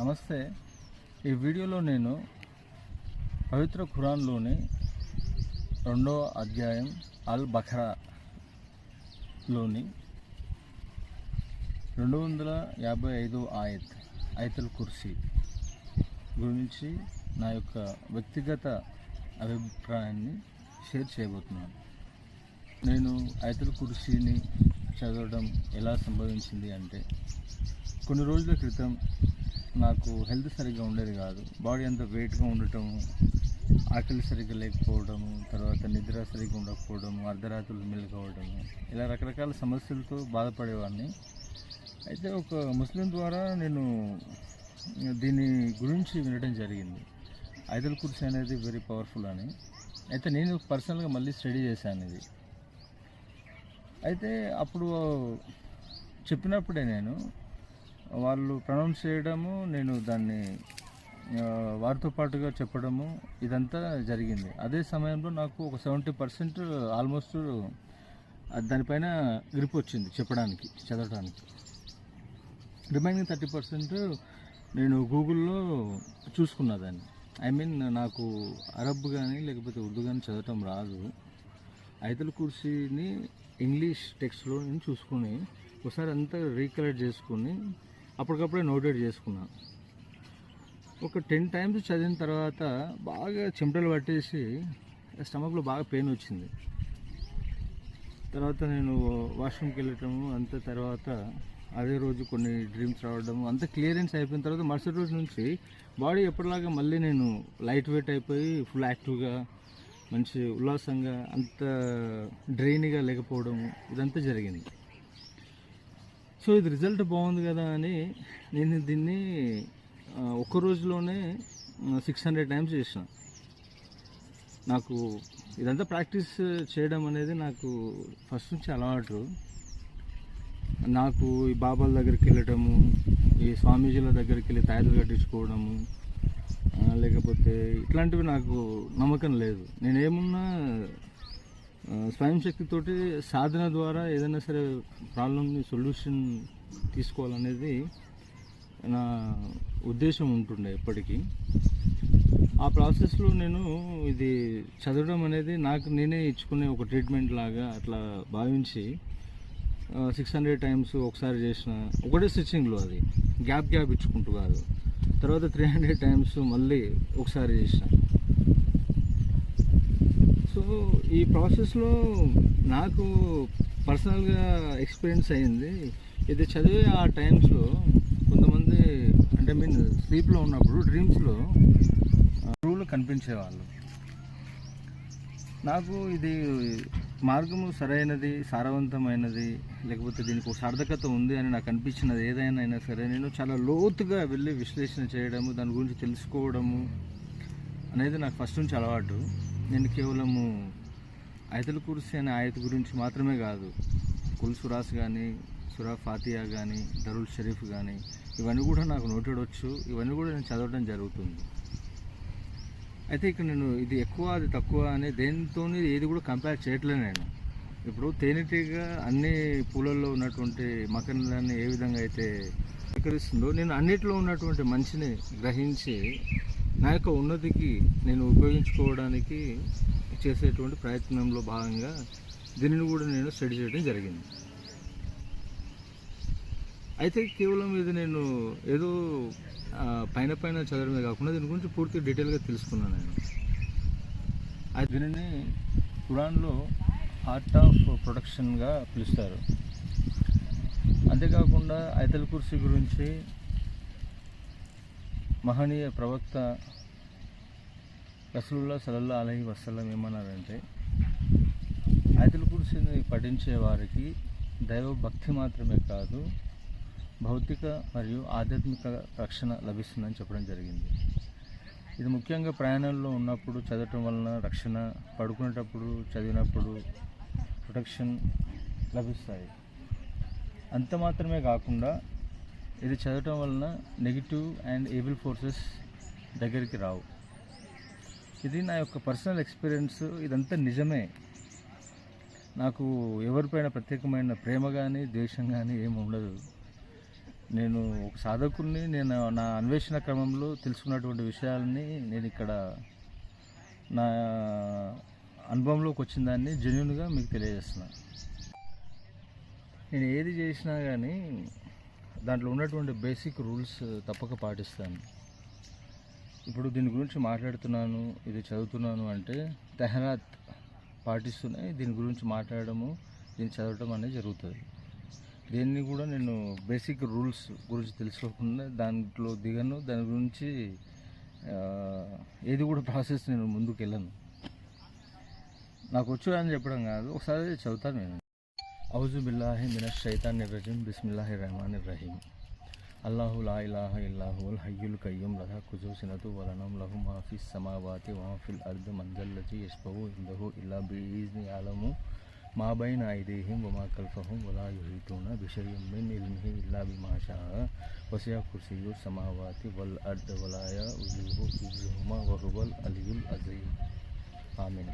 నమస్తే. ఈ వీడియోలో నేను పవిత్ర ఖురాన్లోని రెండవ అధ్యాయం అల్ బఖరాలోని రెండు వందల యాభై ఐదో ఆయత్ ఐతల్ కుర్సీ గురించి నా యొక్క వ్యక్తిగత అభిప్రాయాన్ని షేర్ చేయబోతున్నాను. నేను ఐతల్ కుర్సీని చదవడం ఎలా సంభవించింది అంటే కొన్ని రోజుల క్రితం నాకు హెల్త్ సరిగ్గా ఉండేది కాదు. బాడీ అంతా వెయిట్గా ఉండటం ఆకలి సరిగ్గా లేకపోవడము తర్వాత నిద్ర సరిగ్గా ఉండకపోవడము అర్ధరాత్రులు మెలుకోవడము ఇలా రకరకాల సమస్యలతో బాధపడేవాడిని అయితే ఒక ముస్లిం ద్వారా నేను దీని గురించి వినడం జరిగింది. ఐదల్ కుర్సీ అనేది వెరీ పవర్ఫుల్ అని. అయితే నేను పర్సనల్గా మళ్ళీ స్టడీ చేశాను ఇది. అయితే అప్పుడు చెప్పినప్పుడే నేను వాళ్ళు ప్రొనౌన్స్ చేయడము నేను దాన్ని వారితో పాటుగా చెప్పడము ఇదంతా జరిగింది. అదే సమయంలో నాకు ఒక సెవెంటీ పర్సెంట్ ఆల్మోస్ట్ దానిపైన గ్రిప్ వచ్చింది చెప్పడానికి చదవడానికి. రిమైనింగ్ థర్టీ పర్సెంట్ నేను గూగుల్లో చూసుకున్నా దాన్ని. ఐ మీన్ నాకు అరబ్ కానీ లేకపోతే ఉర్దూ కానీ చదవటం రాదు. ఐతల కుర్సీని ఇంగ్లీష్ టెక్స్ట్లో నేను చూసుకుని ఒకసారి అంతా రీకలెక్ట్ చేసుకుని అప్పటికప్పుడే నోటెడ్ చేసుకున్నాను ఒక టెన్ టైమ్స్ చదివిన తర్వాత బాగా చెమటలు పట్టేసి స్టమక్లో బాగా పెయిన్ వచ్చింది. తర్వాత నేను వాష్రూమ్కి వెళ్ళటము అంత తర్వాత అదే రోజు కొన్ని డ్రీమ్స్ రావడము అంత క్లియరెన్స్ అయిపోయిన తర్వాత మరుసటి రోజు నుంచి బాడీ ఎప్పటిలాగా మళ్ళీ నేను లైట్ వెయిట్ అయిపోయి ఫుల్ యాక్టివ్గా మంచి ఉల్లాసంగా అంత డ్రైన్గా లేకపోవడము ఇదంతా జరిగింది. సో ఇది రిజల్ట్ బాగుంది కదా అని నేను దీన్ని ఒక ఒక్క రోజులోనే సిక్స్ హండ్రెడ్ టైమ్స్ చేసిన నాకు ఇదంతా ప్రాక్టీస్ చేయడం అనేది నాకు ఫస్ట్ నుంచి అలవాటు. నాకు ఈ బాబాల దగ్గరికి వెళ్ళటము ఈ స్వామీజీల దగ్గరికి వెళ్ళి తయారు కట్టించుకోవడము లేకపోతే ఇట్లాంటివి నాకు నమ్మకం లేదు. నేనేమున్నా స్వయం శక్తితోటి సాధన ద్వారా ఏదైనా సరే ప్రాబ్లమ్ని సొల్యూషన్ తీసుకోవాలనేది నా ఉద్దేశం ఉంటుండే ఎప్పటికీ. ఆ ప్రాసెస్లో నేను ఇది చదవడం అనేది నాకు నేనే ఇచ్చుకునే ఒక ట్రీట్మెంట్ లాగా అట్లా భావించి సిక్స్ హండ్రెడ్ టైమ్స్ ఒకసారి చేసిన ఒకటే స్టిచ్చింగ్లో అది. గ్యాప్ గ్యాప్ ఇచ్చుకుంటూ కాదు. తర్వాత త్రీ హండ్రెడ్ టైమ్స్ మళ్ళీ ఒకసారి చేసిన. సో ఈ ప్రాసెస్లో నాకు పర్సనల్గా ఎక్స్పీరియన్స్ అయింది. ఇది చదివే ఆ టైమ్స్లో కొంతమంది అంటే మీన్ స్లీప్లో ఉన్నప్పుడు డ్రీమ్స్లో గురువులు కనిపించేవాళ్ళు. నాకు ఇది మార్గము సరైనది సారవంతమైనది లేకపోతే దీనికి ఒక సార్థకత ఉంది అని నాకు అనిపించినది ఏదైనా అయినా సరే నేను చాలా లోతుగా వెళ్ళి విశ్లేషణ చేయడము దాని గురించి తెలుసుకోవడము అనేది నాకు ఫస్ట్ నుంచి అలవాటు. నేను కేవలము ఆయతల కురిసి అనే ఆయత గురించి మాత్రమే కాదు కుల్ సురాస్ కానీ సురా ఫాతియా కానీ దరుల్ షరీఫ్ కానీ ఇవన్నీ కూడా నాకు నోటెడ్ వచ్చు. ఇవన్నీ కూడా నేను చదవడం జరుగుతుంది. అయితే ఇక్కడ నేను ఇది ఎక్కువ అది తక్కువ అనే దేనితో ఏది కూడా కంపేర్ చేయట్లేదు నేను. ఇప్పుడు తేనెటీగ అన్ని పూలల్లో ఉన్నటువంటి మకరందాన్ని ఏ విధంగా అయితే స్వీకరిస్తుందో నేను అన్నిట్లో ఉన్నటువంటి మంచిని గ్రహించి నా యొక్క ఉన్నతికి నేను ఉపయోగించుకోవడానికి చేసేటువంటి ప్రయత్నంలో భాగంగా దీనిని కూడా నేను స్టడీ చేయడం జరిగింది. అయితే కేవలం ఇది నేను ఏదో పైన పైన చదవడమే కాకుండా దీని గురించి పూర్తి డీటెయిల్గా తెలుసుకున్నాను నేను. అది దీనిని కురాన్లో హార్ట్ ఆఫ్ ప్రొడక్షన్గా పిలుస్తారు. అంతేకాకుండా ఐతల్ కుర్సీ గురించి మహనీయ ప్రవక్త రసూలుల్లా సలల్లా అలహి వసల్లం ఏమన్నారంటే ఐతల్ కుర్సీని పఠించే వారికి దైవ భక్తి మాత్రమే కాదు భౌతిక మరియు ఆధ్యాత్మిక రక్షణ లభిస్తుందని చెప్పడం జరిగింది. ఇది ముఖ్యంగా ప్రయాణంలో ఉన్నప్పుడు చదవటం వలన రక్షణ పడుకునేటప్పుడు చదివినప్పుడు ప్రొటెక్షన్ లభిస్తాయి. అంత మాత్రమే కాకుండా ఇది చదవటం వలన నెగిటివ్ అండ్ ఏబుల్ ఫోర్సెస్ దగ్గరికి రావు. ఇది నా యొక్క పర్సనల్ ఎక్స్పీరియన్స్ ఇదంతా నిజమే. నాకు ఎవరిపైన ప్రత్యేకమైన ప్రేమ కానీ ద్వేషం కానీ ఏమి ఉండదు. నేను ఒక సాధకుడిని నేను నా అన్వేషణ క్రమంలో తెలుసుకున్నటువంటి విషయాలని నేను ఇక్కడ నా అనుభవంలోకి వచ్చిన దాన్ని జెన్యున్గా మీకు తెలియజేస్తున్నాను నేను ఏది చేసినా కానీ దాంట్లో ఉన్నటువంటి బేసిక్ రూల్స్ తప్పక పాటిస్తాను. ఇప్పుడు దీని గురించి మాట్లాడుతున్నాను ఇది చదువుతున్నాను అంటే తెహరాత్ పాటిస్తూనే దీని గురించి మాట్లాడము దీన్ని చదవటం అనేది జరుగుతుంది. దీన్ని కూడా నేను బేసిక్ రూల్స్ గురించి తెలుసుకోకుండా దాంట్లో దిగను. దాని గురించి ఏది కూడా ప్రాసెస్ నేను ముందుకు వెళ్ళను నాకు వచ్చు అని చెప్పడం కాదు ఒకసారి చదువుతాను నేను. अवज़बिल्लिनशैतानरजिम बसमीम अल्लाहल्लाम लहा कुजुसनत वलनमाफ़ी समावत वाफ़िलर्द मंजल्लि यशबूदबिज़न आलम माबैन आयदेहिम वमा कल्फ़हम वलाहीटून बिशयमिन इल्लाबिमाशा वसिया कुर्सी समावत वलअर्द वलाया वहुबल अलीम आमिन।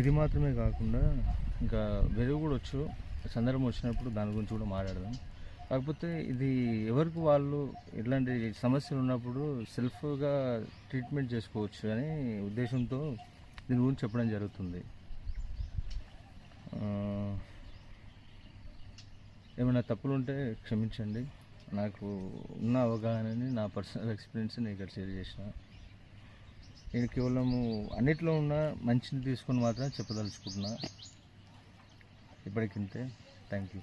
ఇది మాత్రమే కాకుండా ఇంకా వెలుగు కూడా వచ్చు. సందర్భం వచ్చినప్పుడు దాని గురించి కూడా మాట్లాడదాం. కాకపోతే ఇది ఎవరికి వాళ్ళు ఇట్లాంటి సమస్యలు ఉన్నప్పుడు సెల్ఫ్గా ట్రీట్మెంట్ చేసుకోవచ్చు అనే ఉద్దేశంతో దీని గురించి చెప్పడం జరుగుతుంది. ఏమైనా తప్పులు ఉంటే క్షమించండి. నాకు ఉన్న అవగాహనని నా పర్సనల్ ఎక్స్పీరియన్స్ నేను ఇక్కడ షేర్ చేసిన. నేను కేవలము అన్నిట్లో ఉన్న మంచిని తీసుకొని మాత్రమే చెప్పదలుచుకుంటున్నా. ఇప్పటికింతే. Thank you